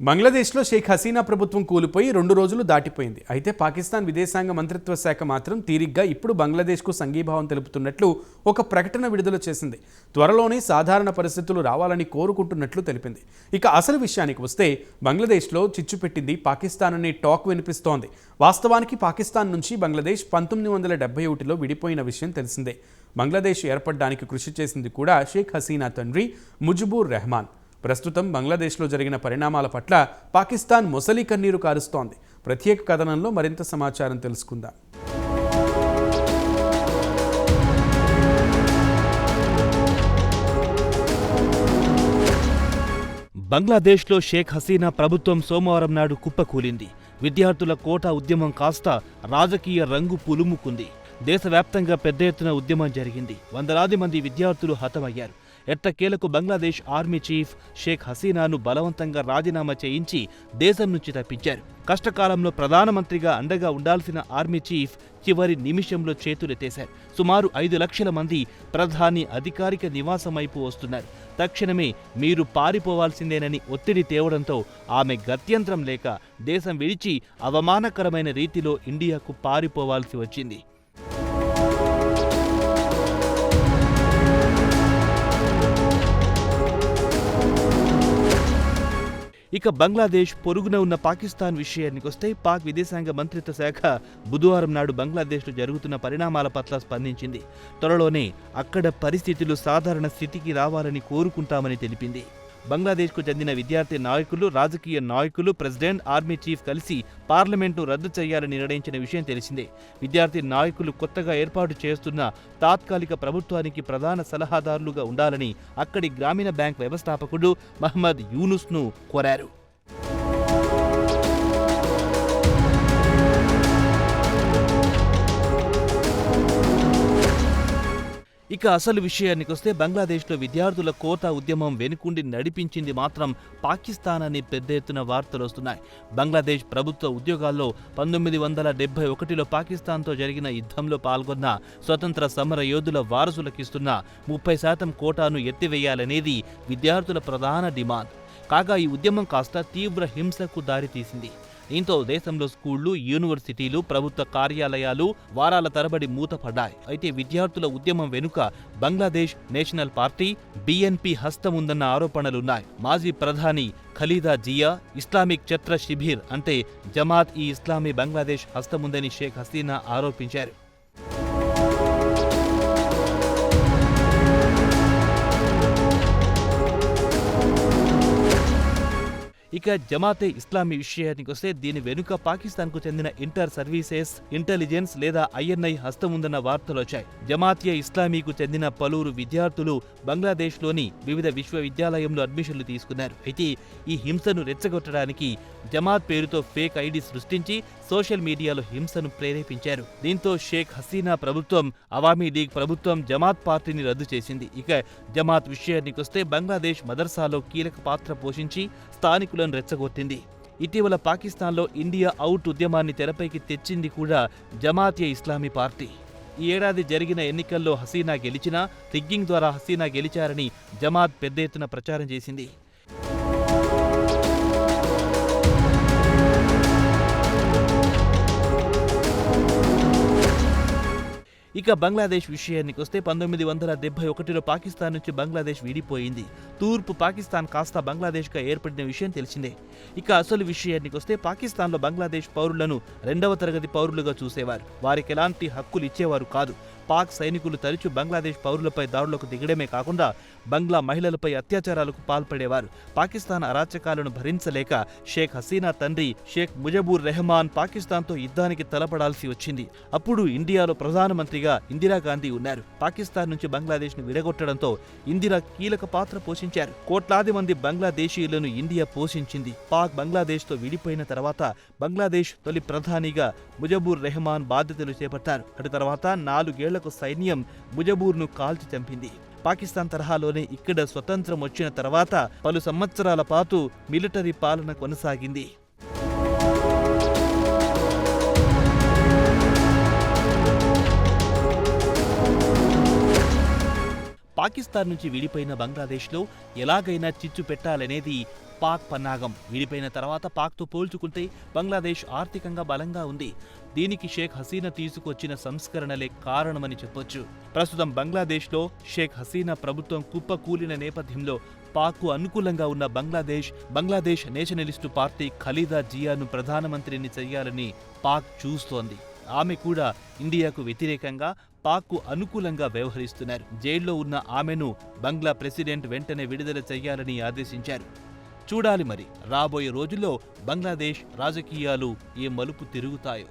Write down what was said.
బంగ్లాదేశ్లో షేక్ హసీనా ప్రభుత్వం కూలిపోయి రెండు రోజులు దాటిపోయింది. అయితే పాకిస్తాన్ విదేశాంగ మంత్రిత్వ శాఖ మాత్రం తీరిగ్గా ఇప్పుడు బంగ్లాదేశ్కు సంఘీభావం తెలుపుతున్నట్లు ఒక ప్రకటన విడుదల చేసింది. త్వరలోనే సాధారణ పరిస్థితులు రావాలని కోరుకుంటున్నట్లు తెలిపింది. ఇక అసలు విషయానికి వస్తే బంగ్లాదేశ్లో చిచ్చు పెట్టింది పాకిస్తాన్ అనే టాక్ వినిపిస్తోంది. వాస్తవానికి పాకిస్తాన్ నుంచి బంగ్లాదేశ్ పంతొమ్మిది వందల డెబ్బై ఒకటిలో విడిపోయిన విషయం తెలిసిందే. బంగ్లాదేశ్ ఏర్పడడానికి కృషి చేసింది కూడా షేక్ హసీనా తండ్రి ముజిబూర్ రెహమాన్. ప్రస్తుతం బంగ్లాదేశ్లో జరిగిన పరిణామాల పట్ల పాకిస్తాన్ మొసలి కన్నీరు కారుస్తోంది. ప్రత్యేక కథనంలో మరింత సమాచారం తెలుసుకుందాం. బంగ్లాదేశ్లో షేక్ హసీనా ప్రభుత్వం సోమవారం నాడు కుప్పకూలింది. విద్యార్థుల కోటా ఉద్యమం కాస్త రాజకీయ రంగు పులుముకుంది. దేశవ్యాప్తంగా పెద్ద ఎత్తున ఉద్యమం జరిగింది. వందలాది మంది విద్యార్థులు హతమయ్యారు. ఎట్టకేలకు బంగ్లాదేశ్ ఆర్మీ చీఫ్ షేక్ హసీనాను బలవంతంగా రాజీనామా చేయించి దేశం నుంచి తప్పించారు. కష్టకాలంలో ప్రధానమంత్రిగా అండగా ఉండాల్సిన ఆర్మీ చీఫ్ చివరి నిమిషంలో చేతులెత్తేశారు. సుమారు ఐదు లక్షల మంది ప్రధాని అధికారిక నివాసం వైపు వస్తున్నారు. తక్షణమే మీరు పారిపోవాల్సిందేనని ఒత్తిడి తేవడంతో ఆమె గత్యంతరం లేక దేశం విడిచి అవమానకరమైన రీతిలో ఇండియాకు పారిపోవాల్సి వచ్చింది. ఇక బంగ్లాదేశ్ పొరుగున ఉన్న పాకిస్తాన్ విషయానికొస్తే పాక్ విదేశాంగ మంత్రిత్వ శాఖ బుధవారం నాడు బంగ్లాదేశ్లో జరుగుతున్న పరిణామాల పట్ల స్పందించింది. త్వరలోనే అక్కడ పరిస్థితులు సాధారణ స్థితికి రావాలని కోరుకుంటామని తెలిపింది. బంగ్లాదేశ్కు చెందిన విద్యార్థి నాయకులు రాజకీయ నాయకులు ప్రెసిడెంట్ ఆర్మీ చీఫ్ కలిసి పార్లమెంట్ను రద్దు చేయాలని నిర్ణయించిన విషయం తెలిసిందే. విద్యార్థి నాయకులు కొత్తగా ఏర్పాటు చేస్తున్న తాత్కాలిక ప్రభుత్వానికి ప్రధాన సలహాదారులుగా ఉండాలని అక్కడి గ్రామీణ బ్యాంక్ వ్యవస్థాపకుడు మహమ్మద్ యూనుస్ను కోరారు. ఇక అసలు విషయానికి వస్తే బంగ్లాదేశ్లో విద్యార్థుల కోటా ఉద్యమం వెనుకుండి నడిపించింది మాత్రం పాకిస్తాన్ అని పెద్ద ఎత్తున వార్తలు వస్తున్నాయి. బంగ్లాదేశ్ ప్రభుత్వ ఉద్యోగాల్లో పంతొమ్మిది వందల డెబ్బై ఒకటిలో పాకిస్తాన్తో జరిగిన యుద్ధంలో పాల్గొన్న స్వతంత్ర సమర యోధుల వారసులకిస్తున్న ముప్పై శాతం కోటాను ఎత్తివేయాలనేది విద్యార్థుల ప్రధాన డిమాండ్. కాగా ఈ ఉద్యమం కాస్త తీవ్ర హింసకు దారితీసింది. దీంతో దేశంలో స్కూళ్ళు యూనివర్సిటీలు ప్రభుత్వ కార్యాలయాలు వారాల తరబడి మూతపడ్డాయి. అయితే విద్యార్థుల ఉద్యమం వెనుక బంగ్లాదేశ్ నేషనల్ పార్టీ బిఎన్పి హస్తముందన్న ఆరోపణలున్నాయి. మాజీ ప్రధాని ఖలీదా జియా ఇస్లామిక్ చత్ర శిబిర్ అంటే జమాత్ ఈ ఇస్లామీ బంగ్లాదేశ్ హస్తముందని షేక్ హసీనా ఆరోపించారు. ఇక జమాతే ఇస్లామీ విషయానికి వస్తే దీని వెనుక పాకిస్తాన్కు చెందిన ఇంటర్ సర్వీసెస్ ఇంటెలిజెన్స్ లేదా ఐఎన్ఐ హస్తముందన్న వార్తలు వచ్చాయి. జమాతియా ఇస్లామీకు చెందిన పలువురు విద్యార్థులు బంగ్లాదేశ్లోని వివిధ విశ్వవిద్యాలయంలో అడ్మిషన్లు తీసుకున్నారు. అయితే ఈ హింసను రెచ్చగొట్టడానికి జమాత్ పేరుతో ఫేక్ ఐడి సృష్టించి సోషల్ మీడియాలో హింసను ప్రేరేపించారు. దీంతో షేక్ హసీనా ప్రభుత్వం అవామీ లీగ్ ప్రభుత్వం జమాత్ పార్టీని రద్దు చేసింది. ఇక జమాత్ విషయానికి వస్తే బంగ్లాదేశ్ మదర్సాలో కీలక పాత్ర పోషించి ప్రేక్షకులను రెచ్చగొట్టింది. ఇటీవల పాకిస్తాన్లో ఇండియా అవుట్ ఉద్యమాన్ని తెరపైకి తెచ్చింది కూడా జమాతియా ఇస్లామీ పార్టీ. ఈ ఏడాది జరిగిన ఎన్నికల్లో హసీనా గెలిచినా రిగ్గింగ్ ద్వారా హసీనా గెలిచారని జమాత్ పెద్ద ఎత్తున ప్రచారం చేసింది. ఇక బంగ్లాదేశ్ విషయానికి వస్తే పంతొమ్మిది వందల డెబ్బై ఒకటిలో పాకిస్తాన్ నుంచి బంగ్లాదేశ్ విడిపోయింది. తూర్పు పాకిస్తాన్ కాస్త బంగ్లాదేశ్గా ఏర్పడిన విషయం తెలిసిందే. ఇక అసలు విషయానికి వస్తే పాకిస్తాన్లో బంగ్లాదేశ్ పౌరులను రెండవ తరగతి పౌరులుగా చూసేవారు. వారికి ఎలాంటి హక్కులు ఇచ్చేవారు కాదు. పాక్ సైనికులు తరచూ బంగ్లాదేశ్ పౌరులపై దారులకు దిగడమే కాకుండా బంగ్లా మహిళలపై అత్యాచారాలకు పాల్పడేవారు. పాకిస్తాన్ అరాచకాలను భరించలేక షేక్ హసీనా తండ్రి షేక్ ముజబూర్ రెహమాన్ పాకిస్తాన్తో యుద్ధానికి తలపడాల్సి వచ్చింది. అప్పుడు ఇండియాలో ప్రధానమంత్రిగా ఇందిరాగాంధీ ఉన్నారు. పాకిస్తాన్ నుంచి బంగ్లాదేశ్ను విడగొట్టడంతో ఇందిరా కీలక పాత్ర పోషించారు. కోట్లాది మంది బంగ్లాదేశీయులను ఇండియా పోషించింది. పాక్ బంగ్లాదేశ్తో విడిపోయిన తర్వాత బంగ్లాదేశ్ తొలి ప్రధానిగా ముజబూర్ రెహమాన్ బాధ్యతలు చేపట్టారు. అటు తర్వాత నాలుగేళ్ళకు సైన్యం ముజబూర్ను కాల్చి చంపింది. పాకిస్తాన్ తరహాలోనే ఇక్కడ స్వతంత్రం వచ్చిన తర్వాత పలు సంవత్సరాల పాటు మిలిటరీ పాలన కొనసాగింది. పాకిస్తాన్ నుంచి విడిపోయిన బంగ్లాదేశ్లో ఎలాగైనా చిచ్చు పెట్టాలనేది పాక్ పన్నాగం. విడిపోయిన తర్వాత పాక్తో పోల్చుకుంటే బంగ్లాదేశ్ ఆర్థికంగా బలంగా ఉంది. దీనికి షేక్ హసీనా తీసుకొచ్చిన సంస్కరణలే కారణమని చెప్పొచ్చు. ప్రస్తుతం బంగ్లాదేశ్లో షేక్ హసీనా ప్రభుత్వం కుప్పకూలిన నేపథ్యంలో పాక్కు అనుకూలంగా ఉన్న బంగ్లాదేశ్ బంగ్లాదేశ్ నేషనలిస్టు పార్టీ ఖలీదా జియాను ప్రధానమంత్రిని చేయాలని పాక్ చూస్తోంది. ఆమె కూడా ఇండియాకు వ్యతిరేకంగా పాక్కు అనుకూలంగా వ్యవహరిస్తున్నారు. జైల్లో ఉన్న ఆమెను బంగ్లా ప్రెసిడెంట్ వెంటనే విడుదల చేయాలని ఆదేశించారు. చూడాలి మరి రాబోయే రోజుల్లో బంగ్లాదేశ్ రాజకీయాలు ఏ మలుపు తిరుగుతాయో.